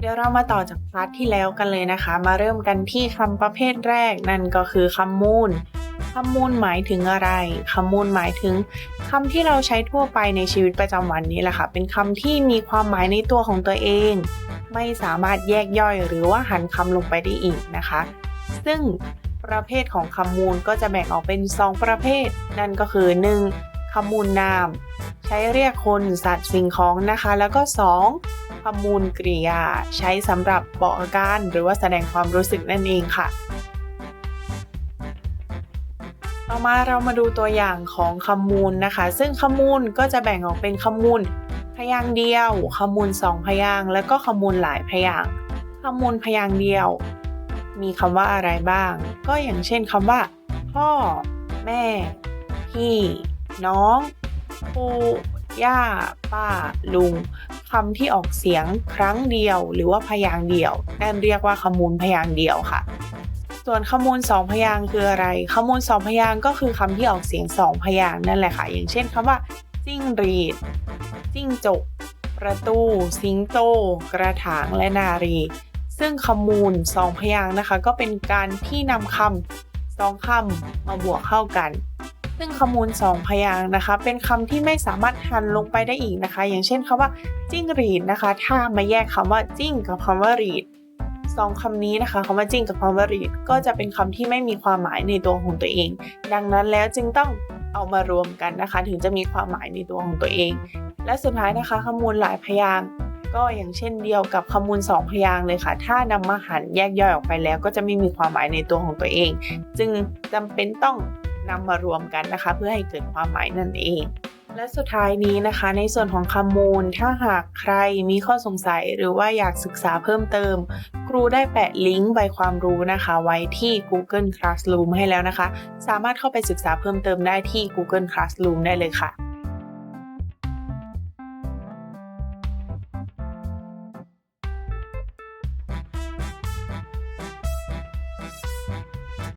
เดี๋ยวเรามาต่อจากพาร์ทที่แล้วกันเลยนะคะ มาเริ่มกันที่คำประเภทแรกนั่นก็คือคำมูลคำมูลหมายถึงอะไรคำมูลหมายถึงคำที่เราใช้ทั่วไปในชีวิตประจำวันนี้แหละค่ะ เป็นคำที่มีความหมายในตัวของตัวเอง ไม่สามารถแยกย่อยหรือว่าหันคำลงไปได้อีกนะคะ ซึ่งประเภทของคำมูลก็จะแบ่งออกเป็น 2 ประเภท นั่นก็คือ 1. คำมูลนาม ใช้เรียกคนสัตว์สิ่งของนะคะ แล้วก็ 2. คำมูลกริยา ใช้สำหรับบอกอาการหรือว่าแสดงความรู้สึกนั่นเองค่ะ ต่อมาเรามาดูตัวอย่างของคำมูลนะคะ ซึ่งคำมูลก็จะแบ่งออกเป็นคำมูลพยางเดียวคำมูลสองพยางแล้วก็คำมูลหลายพยางคำมูลพยางเดียว มีคำว่าอะไรบ้าง ก็อย่างเช่นคำว่า พ่อ แม่ พี่ น้องปู่ ย่า ป้า ลุงคำที่ออกเสียงครั้งเดียว หรือว่าพยางค์เดียวนั่นเรียกว่าคำมูลพยางค์เดียวค่ะ ส่วนคำมูลสองพยางค์คืออะไรคำมูลสองพยางค์ก็คือคำที่ออกเสียงสองพยางค์นั่นแหละค่ะ อย่างเช่นคำว่าจิ้งรีดจิ้งจก ประตู สิงโต กระถางและนารี ซึ่งคำมูลสองพยางค์นะคะ ก็เป็นการที่นำคำสองคำมาบวกเข้ากัน ซึ่งคำมูลสองพยางนะคะ เป็นคำที่ไม่สามารถหันลงไปได้อีกนะคะ อย่างเช่นคำว่าจิ้งหรีดนะคะ ถ้ามาแยกคำว่าจิ้งกับคำว่าหรีดสองคำนี้นะคะคำว่าจิ้งกับคำว่าหรีดก็จะเป็นคำที่ไม่มีความหมายในตัวของตัวเอง ดังนั้นแล้วจึงต้องเอามารวมกันนะคะ ถึงจะมีความหมายในตัวของตัวเอง และสุดท้ายนะคะคำมูลหลายพยางก็อย่างเช่นเดียวกับคำมูลสองพยางเลยค่ะ ถ้านำมาหันแยกย่อยออกไปแล้ว ก็จะไม่มีความหมายในตัวของตัวเอง จึงจำเป็นต้อง นำมารวมกันนะคะ เพื่อให้เกิดความหมายนั่นเอง และสุดท้ายนี้นะคะ ในส่วนของคำมูล ถ้าหากใครมีข้อสงสัยหรือว่าอยากศึกษาเพิ่มเติม ครูได้แปะลิงก์ใบความรู้นะคะ ไว้ที่ Google Classroom ให้แล้วนะคะ สามารถเข้าไปศึกษาเพิ่มเติมได้ที่ Google Classroom ได้เลยค่ะ